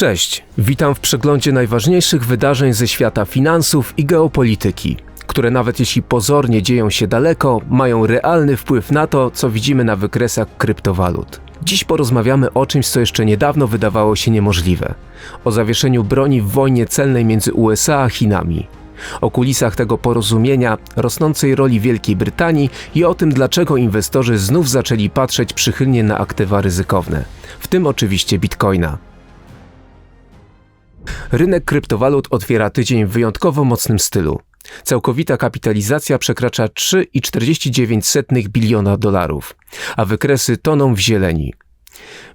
Cześć, witam w przeglądzie najważniejszych wydarzeń ze świata finansów i geopolityki, które nawet jeśli pozornie dzieją się daleko, mają realny wpływ na to, co widzimy na wykresach kryptowalut. Dziś porozmawiamy o czymś, co jeszcze niedawno wydawało się niemożliwe o zawieszeniu broni w wojnie celnej między USA a Chinami. O kulisach tego porozumienia, rosnącej roli Wielkiej Brytanii i o tym, dlaczego inwestorzy znów zaczęli patrzeć przychylnie na aktywa ryzykowne, w tym oczywiście bitcoina. Rynek kryptowalut otwiera tydzień w wyjątkowo mocnym stylu. Całkowita kapitalizacja przekracza 3,49 biliona dolarów, a wykresy toną w zieleni.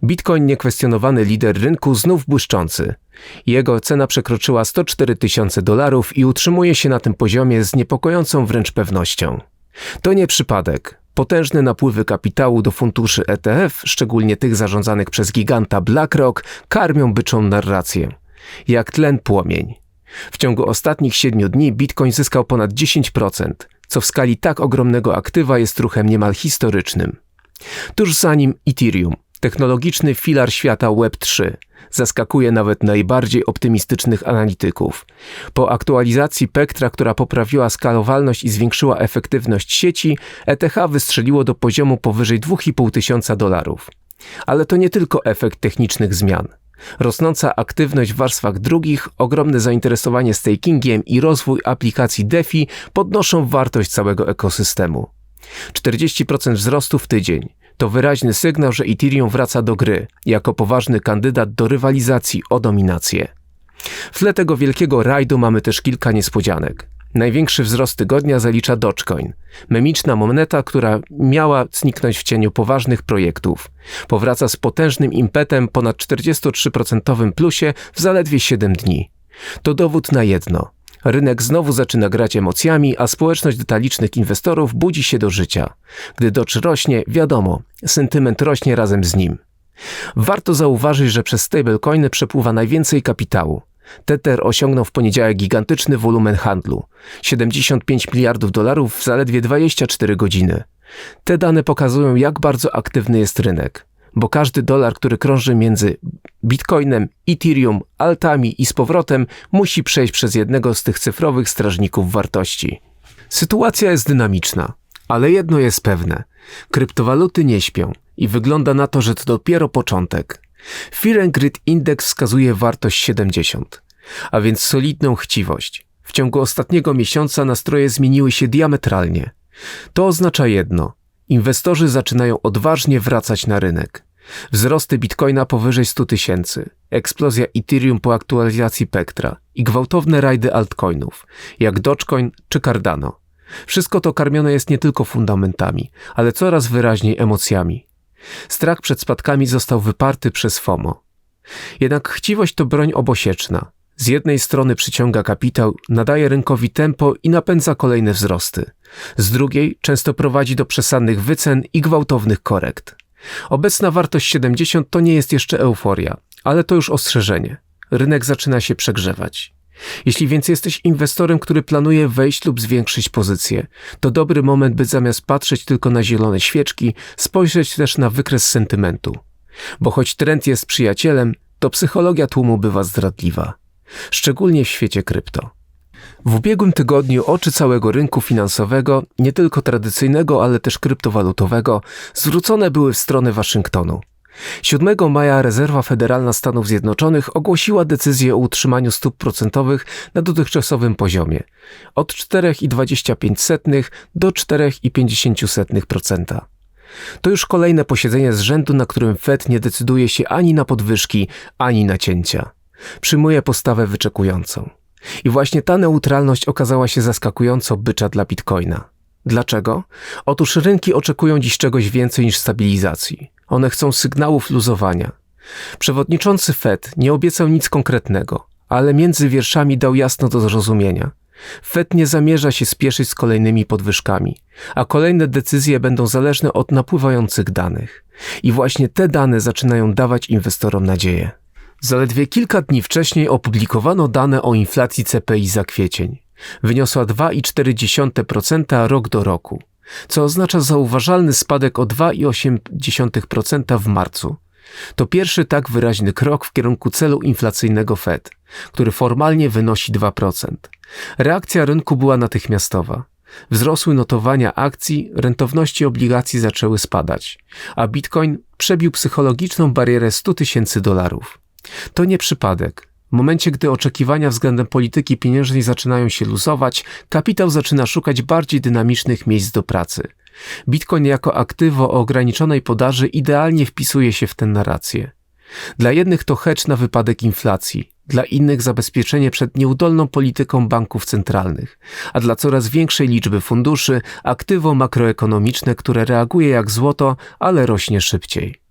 Bitcoin, niekwestionowany lider rynku, znów błyszczący. Jego cena przekroczyła 104 tysiące dolarów i utrzymuje się na tym poziomie z niepokojącą wręcz pewnością. To nie przypadek. Potężne napływy kapitału do funduszy ETF, szczególnie tych zarządzanych przez giganta BlackRock, karmią byczą narrację. Jak tlen płomień. W ciągu ostatnich siedmiu dni Bitcoin zyskał ponad 10%, co w skali tak ogromnego aktywa jest ruchem niemal historycznym. Tuż za nim Ethereum, technologiczny filar świata Web3, zaskakuje nawet najbardziej optymistycznych analityków. Po aktualizacji Pektra, która poprawiła skalowalność i zwiększyła efektywność sieci, ETH wystrzeliło do poziomu powyżej 2,5 tysiąca dolarów. Ale to nie tylko efekt technicznych zmian. Rosnąca aktywność w warstwach drugich, ogromne zainteresowanie stakingiem i rozwój aplikacji DeFi podnoszą wartość całego ekosystemu. 40% wzrostu w tydzień to wyraźny sygnał, że Ethereum wraca do gry jako poważny kandydat do rywalizacji o dominację. W tle tego wielkiego rajdu mamy też kilka niespodzianek. Największy wzrost tygodnia zalicza Dogecoin, memiczna moneta, która miała zniknąć w cieniu poważnych projektów. Powraca z potężnym impetem ponad 43% plusie w zaledwie 7 dni. To dowód na jedno. Rynek znowu zaczyna grać emocjami, a społeczność detalicznych inwestorów budzi się do życia. Gdy Doge rośnie, wiadomo, sentyment rośnie razem z nim. Warto zauważyć, że przez stablecoiny przepływa najwięcej kapitału. Tether osiągnął w poniedziałek gigantyczny wolumen handlu 75 miliardów dolarów w zaledwie 24 godziny. Te dane pokazują, jak bardzo aktywny jest rynek, bo każdy dolar, który krąży między bitcoinem, ethereum, altami i z powrotem, musi przejść przez jednego z tych cyfrowych strażników wartości. Sytuacja jest dynamiczna, ale jedno jest pewne: kryptowaluty nie śpią i wygląda na to, że to dopiero początek. Fear Grid Index wskazuje wartość 70, a więc solidną chciwość. W ciągu ostatniego miesiąca nastroje zmieniły się diametralnie. To oznacza jedno: inwestorzy zaczynają odważnie wracać na rynek. Wzrosty bitcoina powyżej 100 tysięcy, eksplozja Ethereum po aktualizacji Pektra i gwałtowne rajdy altcoinów, jak Dogecoin czy Cardano. Wszystko to karmione jest nie tylko fundamentami, ale coraz wyraźniej emocjami. Strach przed spadkami został wyparty przez FOMO. Jednak chciwość to broń obosieczna. Z jednej strony przyciąga kapitał, nadaje rynkowi tempo i napędza kolejne wzrosty. Z drugiej często prowadzi do przesadnych wycen i gwałtownych korekt. Obecna wartość 70 to nie jest jeszcze euforia, ale to już ostrzeżenie. Rynek zaczyna się przegrzewać. Jeśli więc jesteś inwestorem, który planuje wejść lub zwiększyć pozycję, to dobry moment, by zamiast patrzeć tylko na zielone świeczki, spojrzeć też na wykres sentymentu. Bo choć trend jest przyjacielem, to psychologia tłumu bywa zdradliwa. Szczególnie w świecie krypto. W ubiegłym tygodniu oczy całego rynku finansowego, nie tylko tradycyjnego, ale też kryptowalutowego, zwrócone były w stronę Waszyngtonu. 7 maja Rezerwa Federalna Stanów Zjednoczonych ogłosiła decyzję o utrzymaniu stóp procentowych na dotychczasowym poziomie od 4,25 do 4,50%. To już kolejne posiedzenie z rzędu, na którym Fed nie decyduje się ani na podwyżki, ani na cięcia. Przyjmuje postawę wyczekującą. I właśnie ta neutralność okazała się zaskakująco bycza dla bitcoina. Dlaczego? Otóż rynki oczekują dziś czegoś więcej niż stabilizacji. One chcą sygnałów luzowania. Przewodniczący Fed nie obiecał nic konkretnego, ale między wierszami dał jasno do zrozumienia. Fed nie zamierza się spieszyć z kolejnymi podwyżkami, a kolejne decyzje będą zależne od napływających danych. I właśnie te dane zaczynają dawać inwestorom nadzieję. Zaledwie kilka dni wcześniej opublikowano dane o inflacji CPI za kwiecień. Wyniosła 2,4% rok do roku, co oznacza zauważalny spadek o 2,8% w marcu To pierwszy tak wyraźny krok w kierunku celu inflacyjnego Fed, który formalnie wynosi 2%. Reakcja rynku była natychmiastowa. Wzrosły notowania akcji, rentowności obligacji zaczęły spadać, a bitcoin przebił psychologiczną barierę 100 tysięcy dolarów. To nie przypadek. W momencie, gdy oczekiwania względem polityki pieniężnej zaczynają się luzować, kapitał zaczyna szukać bardziej dynamicznych miejsc do pracy. Bitcoin jako aktywo o ograniczonej podaży idealnie wpisuje się w tę narrację. Dla jednych to hedge na wypadek inflacji, dla innych zabezpieczenie przed nieudolną polityką banków centralnych, a dla coraz większej liczby funduszy aktywo makroekonomiczne, które reaguje jak złoto, ale rośnie szybciej.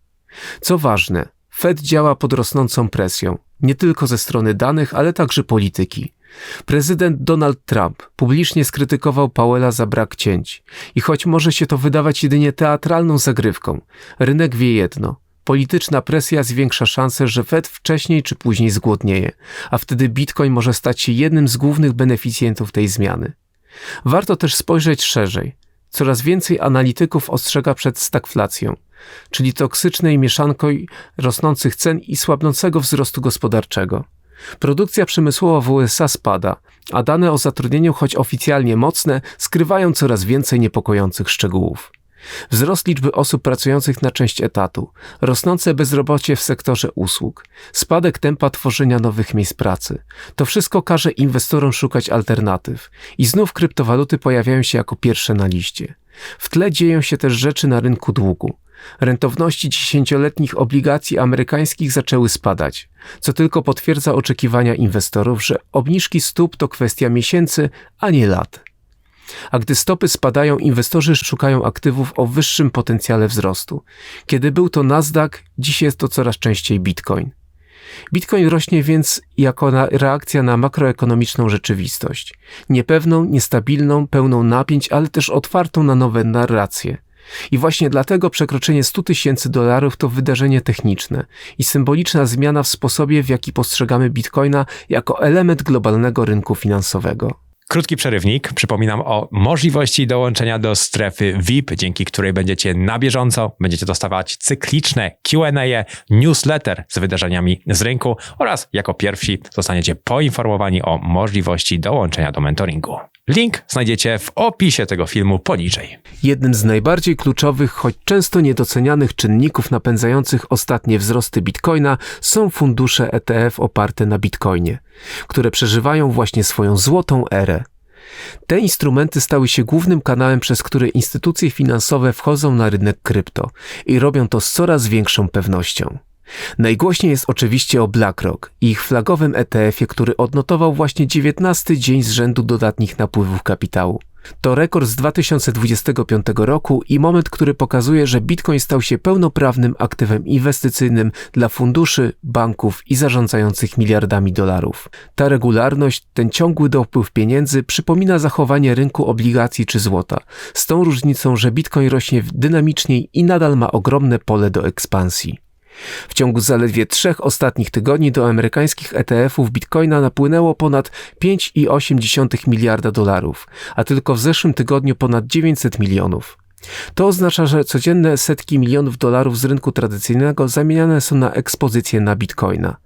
Co ważne, Fed działa pod rosnącą presją, nie tylko ze strony danych, ale także polityki. Prezydent Donald Trump publicznie skrytykował Powella za brak cięć. I choć może się to wydawać jedynie teatralną zagrywką, rynek wie jedno. Polityczna presja zwiększa szanse, że Fed wcześniej czy później zgłodnieje, a wtedy Bitcoin może stać się jednym z głównych beneficjentów tej zmiany. Warto też spojrzeć szerzej. Coraz więcej analityków ostrzega przed stagflacją, czyli toksycznej mieszanką rosnących cen i słabnącego wzrostu gospodarczego. Produkcja przemysłowa w USA spada, a dane o zatrudnieniu, choć oficjalnie mocne, skrywają coraz więcej niepokojących szczegółów. Wzrost liczby osób pracujących na część etatu, rosnące bezrobocie w sektorze usług, spadek tempa tworzenia nowych miejsc pracy. To wszystko każe inwestorom szukać alternatyw i znów kryptowaluty pojawiają się jako pierwsze na liście. W tle dzieją się też rzeczy na rynku długu. Rentowności dziesięcioletnich obligacji amerykańskich zaczęły spadać, co tylko potwierdza oczekiwania inwestorów, że obniżki stóp to kwestia miesięcy, a nie lat. A gdy stopy spadają, inwestorzy szukają aktywów o wyższym potencjale wzrostu. Kiedy był to Nasdaq, dziś jest to coraz częściej Bitcoin. Bitcoin rośnie więc jako na reakcja na makroekonomiczną rzeczywistość. Niepewną, niestabilną, pełną napięć, ale też otwartą na nowe narracje. I właśnie dlatego przekroczenie 100 tysięcy dolarów to wydarzenie techniczne i symboliczna zmiana w sposobie, w jaki postrzegamy bitcoina jako element globalnego rynku finansowego. Krótki przerywnik. Przypominam o możliwości dołączenia do strefy VIP, dzięki której będziecie na bieżąco, będziecie dostawać cykliczne Q&A, newsletter z wydarzeniami z rynku oraz jako pierwsi zostaniecie poinformowani o możliwości dołączenia do mentoringu. Link znajdziecie w opisie tego filmu poniżej. Jednym z najbardziej kluczowych, choć często niedocenianych czynników napędzających ostatnie wzrosty bitcoina są fundusze ETF oparte na bitcoinie, które przeżywają właśnie swoją złotą erę. Te instrumenty stały się głównym kanałem, przez który instytucje finansowe wchodzą na rynek krypto i robią to z coraz większą pewnością. Najgłośniej jest oczywiście o BlackRock i ich flagowym ETF-ie, który odnotował właśnie 19 dzień z rzędu dodatnich napływów kapitału. To rekord z 2025 roku i moment, który pokazuje, że Bitcoin stał się pełnoprawnym aktywem inwestycyjnym dla funduszy, banków i zarządzających miliardami dolarów. Ta regularność, ten ciągły dopływ pieniędzy przypomina zachowanie rynku obligacji czy złota, z tą różnicą, że Bitcoin rośnie dynamiczniej i nadal ma ogromne pole do ekspansji. W ciągu zaledwie trzech ostatnich tygodni do amerykańskich ETF-ów bitcoina napłynęło ponad 5,8 miliarda dolarów, a tylko w zeszłym tygodniu ponad 900 milionów. To oznacza, że codzienne setki milionów dolarów z rynku tradycyjnego zamieniane są na ekspozycję na bitcoina.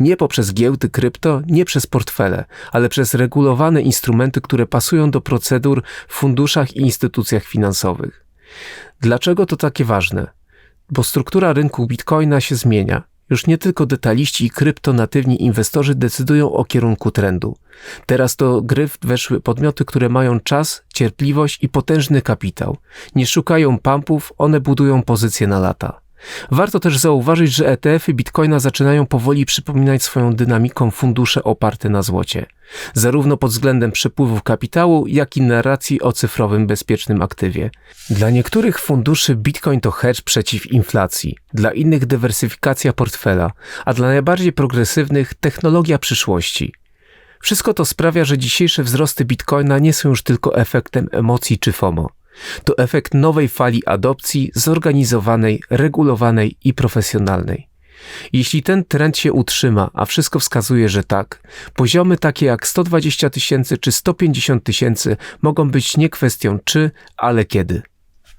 Nie poprzez giełdy krypto, nie przez portfele, ale przez regulowane instrumenty, które pasują do procedur w funduszach i instytucjach finansowych. Dlaczego to takie ważne? Bo struktura rynku bitcoina się zmienia. Już nie tylko detaliści i kryptonatywni inwestorzy decydują o kierunku trendu. Teraz do gry weszły podmioty, które mają czas, cierpliwość i potężny kapitał. Nie szukają pumpów, one budują pozycje na lata. Warto też zauważyć, że ETF-y Bitcoina zaczynają powoli przypominać swoją dynamiką fundusze oparte na złocie, zarówno pod względem przepływów kapitału, jak i narracji o cyfrowym bezpiecznym aktywie. Dla niektórych funduszy Bitcoin to hedge przeciw inflacji, dla innych dywersyfikacja portfela, a dla najbardziej progresywnych technologia przyszłości. Wszystko to sprawia, że dzisiejsze wzrosty Bitcoina nie są już tylko efektem emocji czy FOMO. To efekt nowej fali adopcji zorganizowanej, regulowanej i profesjonalnej. Jeśli ten trend się utrzyma, a wszystko wskazuje, że tak, poziomy takie jak 120 tysięcy czy 150 tysięcy mogą być nie kwestią czy, ale kiedy.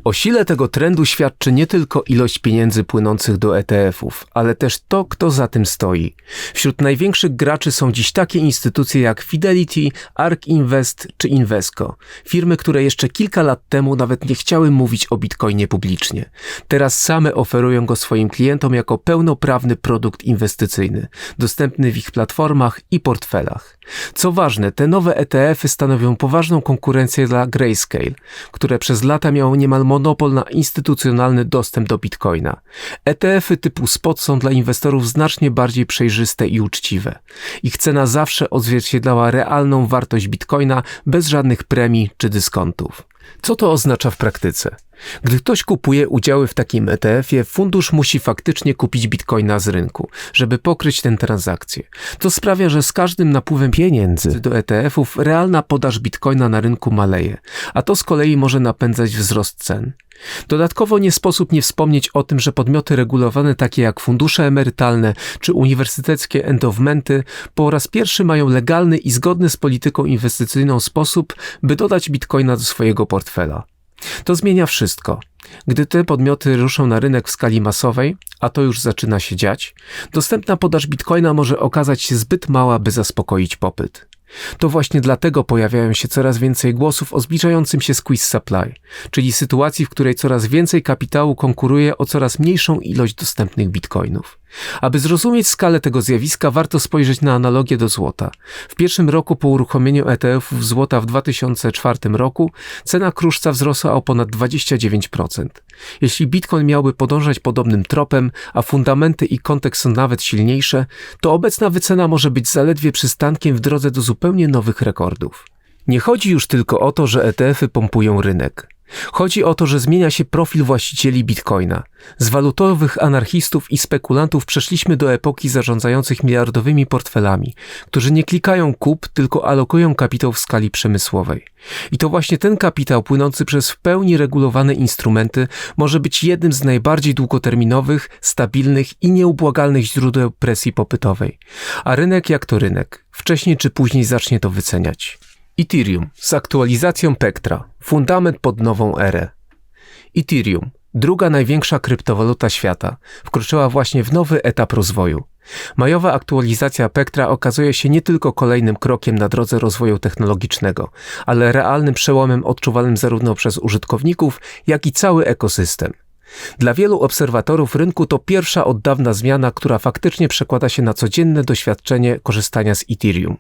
O sile tego trendu świadczy nie tylko ilość pieniędzy płynących do ETF-ów, ale też to, kto za tym stoi. Wśród największych graczy są dziś takie instytucje jak Fidelity, ARK Invest czy Invesco. Firmy, które jeszcze kilka lat temu nawet nie chciały mówić o bitcoinie publicznie. Teraz same oferują go swoim klientom jako pełnoprawny produkt inwestycyjny, dostępny w ich platformach i portfelach. Co ważne, te nowe ETF-y stanowią poważną konkurencję dla Grayscale, które przez lata miało niemal monopol na instytucjonalny dostęp do bitcoina. ETF-y typu spot są dla inwestorów znacznie bardziej przejrzyste i uczciwe. Ich cena zawsze odzwierciedlała realną wartość bitcoina bez żadnych premii czy dyskontów. Co to oznacza w praktyce? Gdy ktoś kupuje udziały w takim ETF-ie, fundusz musi faktycznie kupić bitcoina z rynku, żeby pokryć tę transakcję. To sprawia, że z każdym napływem pieniędzy do ETF-ów realna podaż bitcoina na rynku maleje, a to z kolei może napędzać wzrost cen. Dodatkowo nie sposób nie wspomnieć o tym, że podmioty regulowane takie jak fundusze emerytalne czy uniwersyteckie endowmenty po raz pierwszy mają legalny i zgodny z polityką inwestycyjną sposób, by dodać bitcoina do swojego portfela. To zmienia wszystko. Gdy te podmioty ruszą na rynek w skali masowej, a to już zaczyna się dziać, dostępna podaż bitcoina może okazać się zbyt mała, by zaspokoić popyt. To właśnie dlatego pojawiają się coraz więcej głosów o zbliżającym się squeeze supply, czyli sytuacji, w której coraz więcej kapitału konkuruje o coraz mniejszą ilość dostępnych bitcoinów. Aby zrozumieć skalę tego zjawiska, warto spojrzeć na analogię do złota. W pierwszym roku po uruchomieniu ETF-ów złota w 2004 roku cena kruszca wzrosła o ponad 29%. Jeśli bitcoin miałby podążać podobnym tropem, a fundamenty i kontekst są nawet silniejsze, to obecna wycena może być zaledwie przystankiem w drodze do zupełnie nowych rekordów. Nie chodzi już tylko o to, że ETF-y pompują rynek. Chodzi o to, że zmienia się profil właścicieli bitcoina. Z walutowych anarchistów i spekulantów przeszliśmy do epoki zarządzających miliardowymi portfelami, którzy nie klikają kup, tylko alokują kapitał w skali przemysłowej. I to właśnie ten kapitał płynący przez w pełni regulowane instrumenty może być jednym z najbardziej długoterminowych, stabilnych i nieubłagalnych źródeł presji popytowej. A rynek jak to rynek, wcześniej czy później zacznie to wyceniać. Ethereum z aktualizacją Pektra, fundament pod nową erę. Ethereum, druga największa kryptowaluta świata, wkroczyła właśnie w nowy etap rozwoju. Majowa aktualizacja Pektra okazuje się nie tylko kolejnym krokiem na drodze rozwoju technologicznego, ale realnym przełomem odczuwalnym zarówno przez użytkowników, jak i cały ekosystem. Dla wielu obserwatorów rynku to pierwsza od dawna zmiana, która faktycznie przekłada się na codzienne doświadczenie korzystania z Ethereum.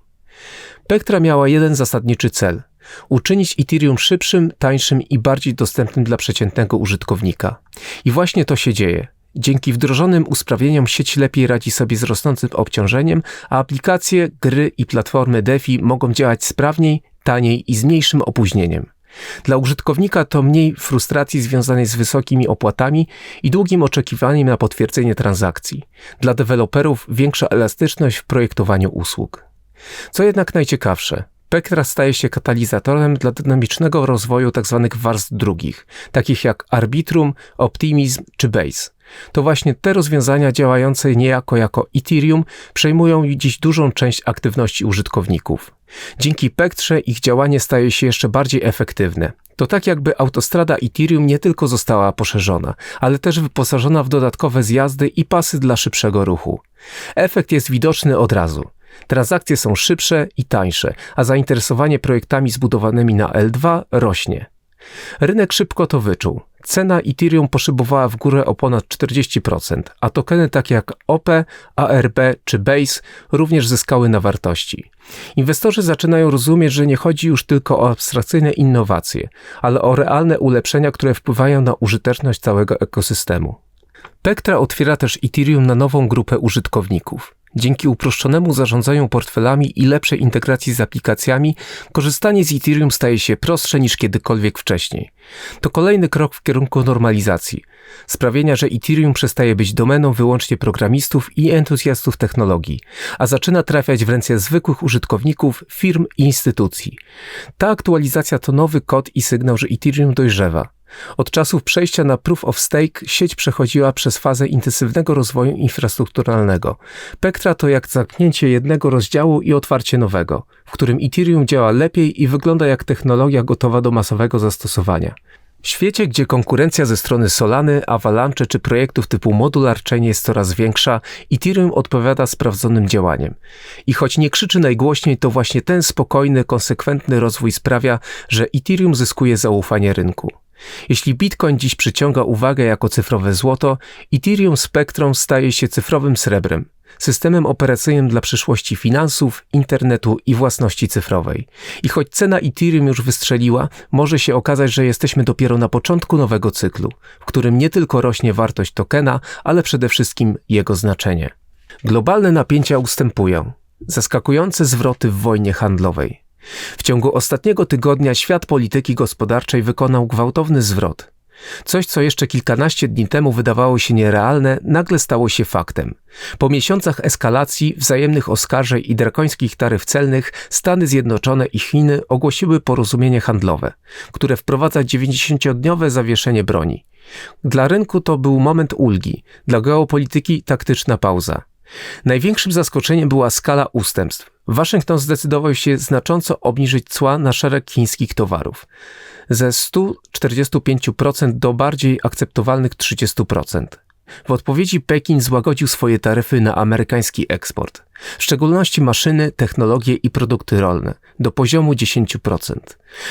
Pektra miała jeden zasadniczy cel uczynić Ethereum szybszym, tańszym i bardziej dostępnym dla przeciętnego użytkownika. I właśnie to się dzieje. Dzięki wdrożonym usprawnieniom sieć lepiej radzi sobie z rosnącym obciążeniem, a aplikacje, gry i platformy DeFi mogą działać sprawniej, taniej i z mniejszym opóźnieniem. Dla użytkownika to mniej frustracji związanej z wysokimi opłatami i długim oczekiwaniem na potwierdzenie transakcji. Dla deweloperów większa elastyczność w projektowaniu usług. Co jednak najciekawsze, Pektra staje się katalizatorem dla dynamicznego rozwoju tzw. Warstw drugich, takich jak Arbitrum, Optimizm czy Base. To właśnie te rozwiązania działające niejako jako Ethereum przejmują dziś dużą część aktywności użytkowników. Dzięki Pektrze ich działanie staje się jeszcze bardziej efektywne. To tak jakby autostrada Ethereum nie tylko została poszerzona, ale też wyposażona w dodatkowe zjazdy i pasy dla szybszego ruchu. Efekt jest widoczny od razu. Transakcje są szybsze i tańsze, a zainteresowanie projektami zbudowanymi na L2 rośnie. Rynek szybko to wyczuł. Cena Ethereum poszybowała w górę o ponad 40%, a tokeny takie jak OP, ARB czy Base również zyskały na wartości. Inwestorzy zaczynają rozumieć, że nie chodzi już tylko o abstrakcyjne innowacje, ale o realne ulepszenia, które wpływają na użyteczność całego ekosystemu. Pektra otwiera też Ethereum na nową grupę użytkowników. Dzięki uproszczonemu zarządzaniu portfelami i lepszej integracji z aplikacjami, korzystanie z Ethereum staje się prostsze niż kiedykolwiek wcześniej. To kolejny krok w kierunku normalizacji, sprawienia, że Ethereum przestaje być domeną wyłącznie programistów i entuzjastów technologii, a zaczyna trafiać w ręce zwykłych użytkowników, firm i instytucji. Ta aktualizacja to nowy kod i sygnał, że Ethereum dojrzewa. Od czasów przejścia na Proof of Stake sieć przechodziła przez fazę intensywnego rozwoju infrastrukturalnego. Pektra to jak zamknięcie jednego rozdziału i otwarcie nowego, w którym Ethereum działa lepiej i wygląda jak technologia gotowa do masowego zastosowania. W świecie, gdzie konkurencja ze strony Solany, Avalanche czy projektów typu Modular Chain jest coraz większa, Ethereum odpowiada sprawdzonym działaniem. I choć nie krzyczy najgłośniej, to właśnie ten spokojny, konsekwentny rozwój sprawia, że Ethereum zyskuje zaufanie rynku. Jeśli Bitcoin dziś przyciąga uwagę jako cyfrowe złoto, Ethereum Spectrum staje się cyfrowym srebrem, systemem operacyjnym dla przyszłości finansów, internetu i własności cyfrowej. I choć cena Ethereum już wystrzeliła, może się okazać, że jesteśmy dopiero na początku nowego cyklu, w którym nie tylko rośnie wartość tokena, ale przede wszystkim jego znaczenie. Globalne napięcia ustępują. Zaskakujące zwroty w wojnie handlowej. W ciągu ostatniego tygodnia świat polityki gospodarczej wykonał gwałtowny zwrot. Coś, co jeszcze kilkanaście dni temu wydawało się nierealne, nagle stało się faktem. Po miesiącach eskalacji, wzajemnych oskarżeń i drakońskich taryf celnych, Stany Zjednoczone i Chiny ogłosiły porozumienie handlowe, które wprowadza 90-dniowe zawieszenie broni. Dla rynku to był moment ulgi, dla geopolityki taktyczna pauza. Największym zaskoczeniem była skala ustępstw. Waszyngton zdecydował się znacząco obniżyć cła na szereg chińskich towarów ze 145% do bardziej akceptowalnych 30%. W odpowiedzi Pekin złagodził swoje taryfy na amerykański eksport, w szczególności maszyny, technologie i produkty rolne, do poziomu 10%.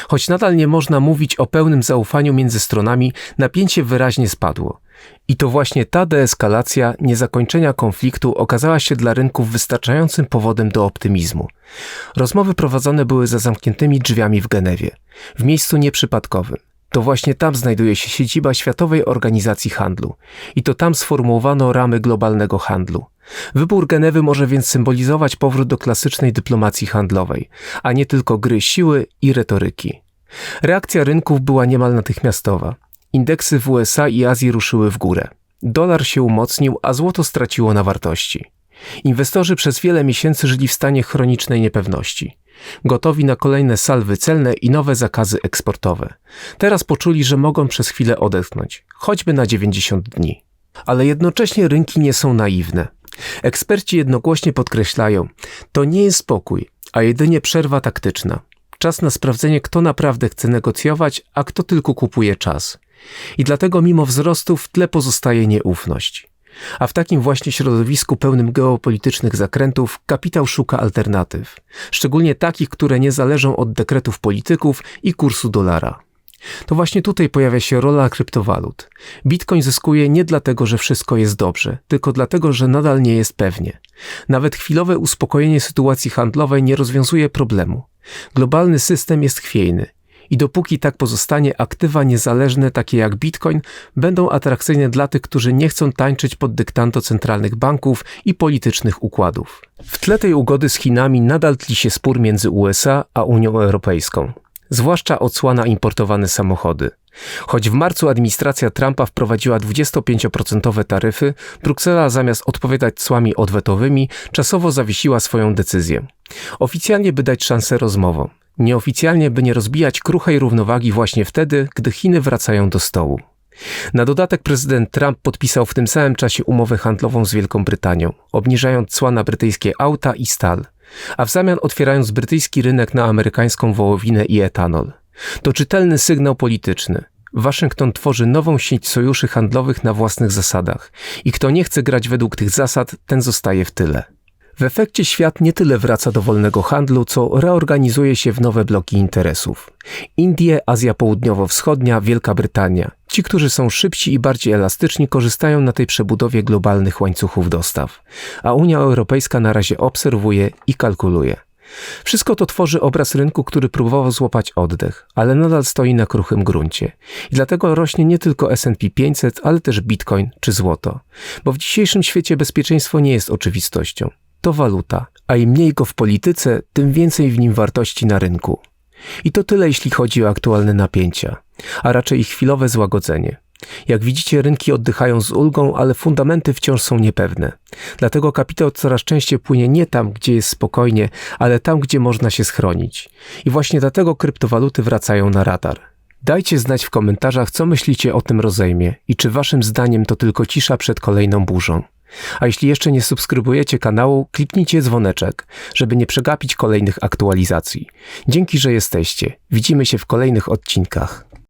Choć nadal nie można mówić o pełnym zaufaniu między stronami, napięcie wyraźnie spadło. I to właśnie ta deeskalacja niezakończenia konfliktu okazała się dla rynków wystarczającym powodem do optymizmu. Rozmowy prowadzone były za zamkniętymi drzwiami w Genewie, w miejscu nieprzypadkowym. To właśnie tam znajduje się siedziba Światowej Organizacji Handlu i to tam sformułowano ramy globalnego handlu. Wybór Genewy może więc symbolizować powrót do klasycznej dyplomacji handlowej, a nie tylko gry siły i retoryki. Reakcja rynków była niemal natychmiastowa. Indeksy w USA i Azji ruszyły w górę. Dolar się umocnił, a złoto straciło na wartości. Inwestorzy przez wiele miesięcy żyli w stanie chronicznej niepewności. Gotowi na kolejne salwy celne i nowe zakazy eksportowe. Teraz poczuli, że mogą przez chwilę odetchnąć, choćby na 90 dni. Ale jednocześnie rynki nie są naiwne. Eksperci jednogłośnie podkreślają, to nie jest spokój, a jedynie przerwa taktyczna. Czas na sprawdzenie, kto naprawdę chce negocjować, a kto tylko kupuje czas. I dlatego mimo wzrostu w tle pozostaje nieufność. A w takim właśnie środowisku pełnym geopolitycznych zakrętów kapitał szuka alternatyw, szczególnie takich, które nie zależą od dekretów polityków i kursu dolara. To właśnie tutaj pojawia się rola kryptowalut. Bitcoin zyskuje nie dlatego, że wszystko jest dobrze, tylko dlatego, że nadal nie jest pewnie. Nawet chwilowe uspokojenie sytuacji handlowej nie rozwiązuje problemu. Globalny system jest chwiejny i dopóki tak pozostanie, aktywa niezależne, takie jak Bitcoin, będą atrakcyjne dla tych, którzy nie chcą tańczyć pod dyktando centralnych banków i politycznych układów. W tle tej ugody z Chinami nadal tli się spór między USA a Unią Europejską. Zwłaszcza odsłana importowane samochody. Choć w marcu administracja Trumpa wprowadziła 25% taryfy, Bruksela zamiast odpowiadać cłami odwetowymi, czasowo zawiesiła swoją decyzję. Oficjalnie by dać szansę rozmowom nieoficjalnie, by nie rozbijać kruchej równowagi właśnie wtedy, gdy Chiny wracają do stołu. Na dodatek prezydent Trump podpisał w tym samym czasie umowę handlową z Wielką Brytanią, obniżając cła na brytyjskie auta i stal, a w zamian otwierając brytyjski rynek na amerykańską wołowinę i etanol. To czytelny sygnał polityczny. Waszyngton tworzy nową sieć sojuszy handlowych na własnych zasadach i kto nie chce grać według tych zasad, ten zostaje w tyle. W efekcie świat nie tyle wraca do wolnego handlu, co reorganizuje się w nowe bloki interesów. Indie, Azja Południowo-Wschodnia, Wielka Brytania. Ci, którzy są szybci i bardziej elastyczni, korzystają na tej przebudowie globalnych łańcuchów dostaw, a Unia Europejska na razie obserwuje i kalkuluje. Wszystko to tworzy obraz rynku, który próbował złapać oddech, ale nadal stoi na kruchym gruncie. I dlatego rośnie nie tylko S&P 500, ale też Bitcoin czy złoto. Bo w dzisiejszym świecie bezpieczeństwo nie jest oczywistością to waluta, a im mniej go w polityce, tym więcej w nim wartości na rynku. I to tyle, jeśli chodzi o aktualne napięcia, a raczej ich chwilowe złagodzenie. Jak widzicie, rynki oddychają z ulgą, ale fundamenty wciąż są niepewne. Dlatego kapitał coraz częściej płynie nie tam, gdzie jest spokojnie, ale tam, gdzie można się schronić. I właśnie dlatego kryptowaluty wracają na radar. Dajcie znać w komentarzach, co myślicie o tym rozejmie i czy waszym zdaniem to tylko cisza przed kolejną burzą. A jeśli jeszcze nie subskrybujecie kanału, kliknijcie dzwoneczek, żeby nie przegapić kolejnych aktualizacji. Dzięki, że jesteście. Widzimy się w kolejnych odcinkach.